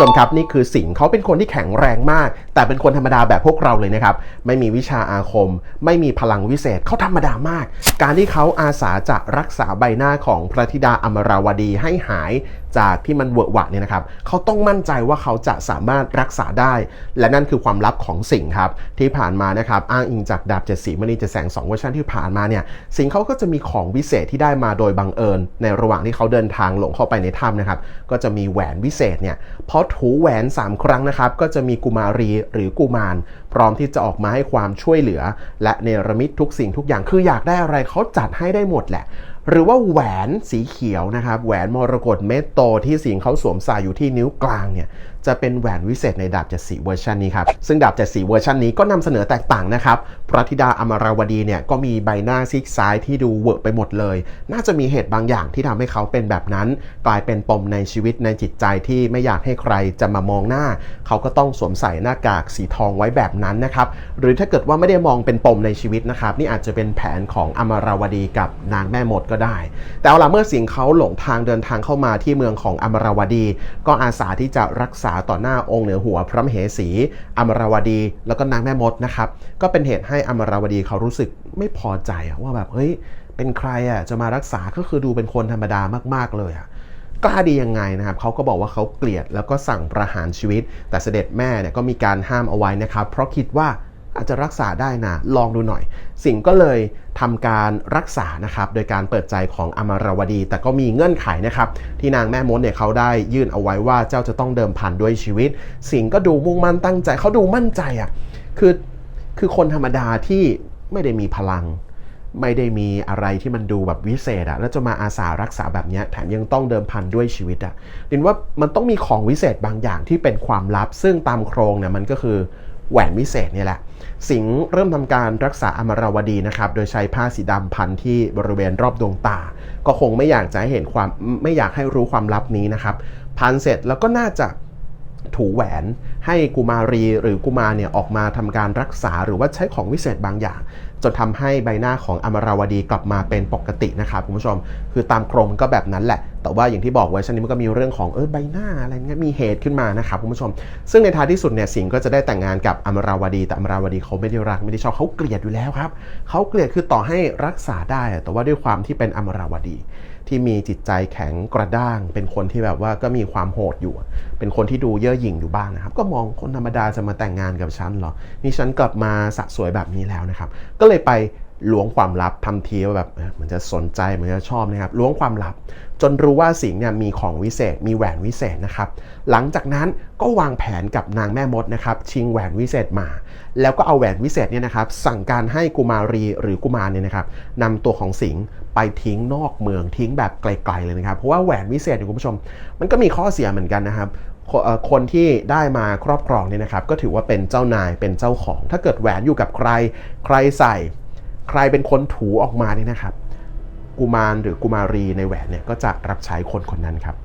ชมครับนี่คือสิงเขาเป็นคนที่แข็งแรงมาก แต่เป็นคนธรรมดาแบบพวกเราเลยนะครับ ไม่มีวิชาอาคม ไม่มีพลังวิเศษเขาธรรมดามาก การที่เขาอาสาจะรักษาใบหน้าของพระธิดาอมราวดีให้หายจากที่มันเวอะหวะเนี่ยนะครับเขาต้องมั่นใจว่าเขาจะสามารถรักษาได้ และนั่นคือความลับของสิงครับที่ผ่านมานะครับอ้างอิงจากดาบเจ็ดสีมณีเจ็ดแสงสองเวอร์ชันที่ผ่านมาเนี่ยสิงเขาก็จะมีของวิเศษที่ได้มาโดยบังเอิญ ในระหว่างที่เขาเดินทางหลงเข้าไปในถ้ำนะครับก็จะมีแหวนวิเศษเนี่ยพอถูแหวน 3 ครั้งนะครับก็จะมีกุมารีหรือกุมาร พร้อมที่จะออกมาให้ความช่วยเหลือ และเนรมิตทุกสิ่งทุกอย่างคืออยากได้อะไรเขาจัดให้ได้หมดแหละ หรือว่าแหวนสีเขียวนะครับแหวนมรกตเม็ดโตที่สิงเขาสวมใส่อยู่ที่นิ้วกลางเนี่ยจะเป็นแหวนวิเศษในดาบเจ็ดสีเวอร์ชันนี้ครับ ซึ่งดาบเจ็ดสีเวอร์ชันนี้ก็นำเสนอแตกต่างนะครับพระธิดาอมราวดีเนี่ยก็มีใบหน้าซีกซ้ายที่ดูเวอะไปหมดเลย น่าจะมีเหตุบางอย่างที่ทำให้เขาเป็นแบบนั้น กลายเป็นปมในชีวิตในจิตใจที่ไม่อยากให้ใครจะมามองหน้า เขาก็ต้องสวมใส่หน้ากากสีทองไว้แบบนั้นนะครับหรือถ้าเกิดว่าไม่ได้มองเป็นปมในชีวิตนะครับนี่อาจจะเป็นแผนของอมราวดีกับนางแม่มดก็ได้ แต่เอาล่ะเมื่อสิงเขาหลงทางเดินทางเข้ามาที่เมืองของอมราวดี ก็อาสาที่จะรักษาต่อหน้าองค์เหนือหัวพระมเหสี อมราวดี แล้วก็นางแม่มดนะครับ ก็เป็นเหตุให้อมราวดีเขารู้สึกไม่พอใจว่าแบบเฮ้ยเป็นใครอะจะมารักษาก็คือดูเป็นคนธรรมดามากๆเลยอะกล้าดียังไงนะครับเขาก็บอกว่าเขาเกลียดแล้วก็สั่งประหารชีวิต แต่เสด็จแม่เนี่ยก็มีการห้ามเอาไว้นะครับ เพราะคิดว่า อาจจะรักษาได้นะ ลองดูหน่อย สิงก็เลยทำการรักษานะครับ โดยการเปิดใจของอมรวดี แต่ก็มีเงื่อนไขนะครับ ที่นางแม่มดเนี่ยเขาได้ยื่นเอาไว้ว่าเจ้าจะต้องเดิมพันด้วยชีวิต สิงก็ดูมุ่งมั่นตั้งใจเขาดูมั่นใจอะคือคือคนธรรมดาที่ไม่ได้มีพลัง ไม่ได้มีอะไรที่มันดูแบบวิเศษอะแล้วจะมาอาสารักษาแบบเนี้ยแถมยังต้องเดิมพันด้วยชีวิตอะดินว่ามันต้องมีของวิเศษบางอย่างที่เป็นความลับ ซึ่งตามโครงเนี่ยมันก็คือ แหวนวิเศษเนี่ยแหละ สิงเริ่มทำการรักษาอมราวดีนะครับ โดยใช้ผ้าสีดำพันที่บริเวณรอบดวงตา ก็คงไม่อยากจะให้เห็นความไม่อยากให้รู้ความลับนี้นะครับ พันเสร็จแล้วก็น่าจะถูแหวนให้กุมารีหรือกุมารเนี่ยออกมาทำการรักษาหรือว่าใช้ของวิเศษบางอย่าง จนทำให้ใบหน้าของอมราวดีกลับมาเป็นปกตินะครับคุณผู้ชม คือตามโครงมันก็แบบนั้นแหละ แต่ว่าอย่างที่บอกไว้ชันนี้มันก็มีเรื่องของเออใบหน้าอะไรเงี้ยมีเหตุขึ้นมานะครับคุณผู้ชม ซึ่งในท้ายที่สุดเนี่ยสิงห์ก็จะได้แต่งงานกับอมราวดีแต่อมราวดีเขาไม่ได้รักไม่ได้ชอบเขาเกลียดอยู่แล้วครับเขาเกลียดคือต่อให้รักษาได้ แต่ว่าด้วยความที่เป็นอมราวดี ที่มีจิตใจแข็งกระด้าง เป็นคนที่แบบว่าก็มีความโหดอยู่ เป็นคนที่ดูเย่อหยิ่งอยู่บ้างนะครับ ก็มองคนธรรมดาจะมาแต่งงานกับฉันเหรอนี่ฉันกลับมาสะสวยแบบนี้แล้วนะครับ ก็เลยไปล้วงความลับทำทีว่าแบบเออเหมือนจะสนใจเหมือนจะชอบนะครับล้วงความลับ จนรู้ว่าสิงห์เนี่ยมีของวิเศษ มีแหวนวิเศษนะครับ หลังจากนั้นก็วางแผนกับนางแม่มดนะครับ ชิงแหวนวิเศษมา แล้วก็เอาแหวนวิเศษเนี่ยนะครับ สั่งการให้กุมารีหรือกุมารเนี่ยนะครับนำตัวของสิงห์ไปทิ้งนอกเมืองทิ้งแบบไกลๆเลยนะครับ เพราะว่าแหวนวิเศษเนี่ยคุณผู้ชม มันก็มีข้อเสียเหมือนกันนะครับคเอ่อคนที่ได้มาครอบครองเนี่ยนะครับ ก็ถือว่าเป็นเจ้านายเป็นเจ้าของ ถ้าเกิดแหวนอยู่กับใคร ใครใส่ ใครเป็นคนถูออกมาเนี่ยนะครับ กุมารหรือกุมารีในแหวนเนี่ยก็จะรับใช้คนคนนั้นครับ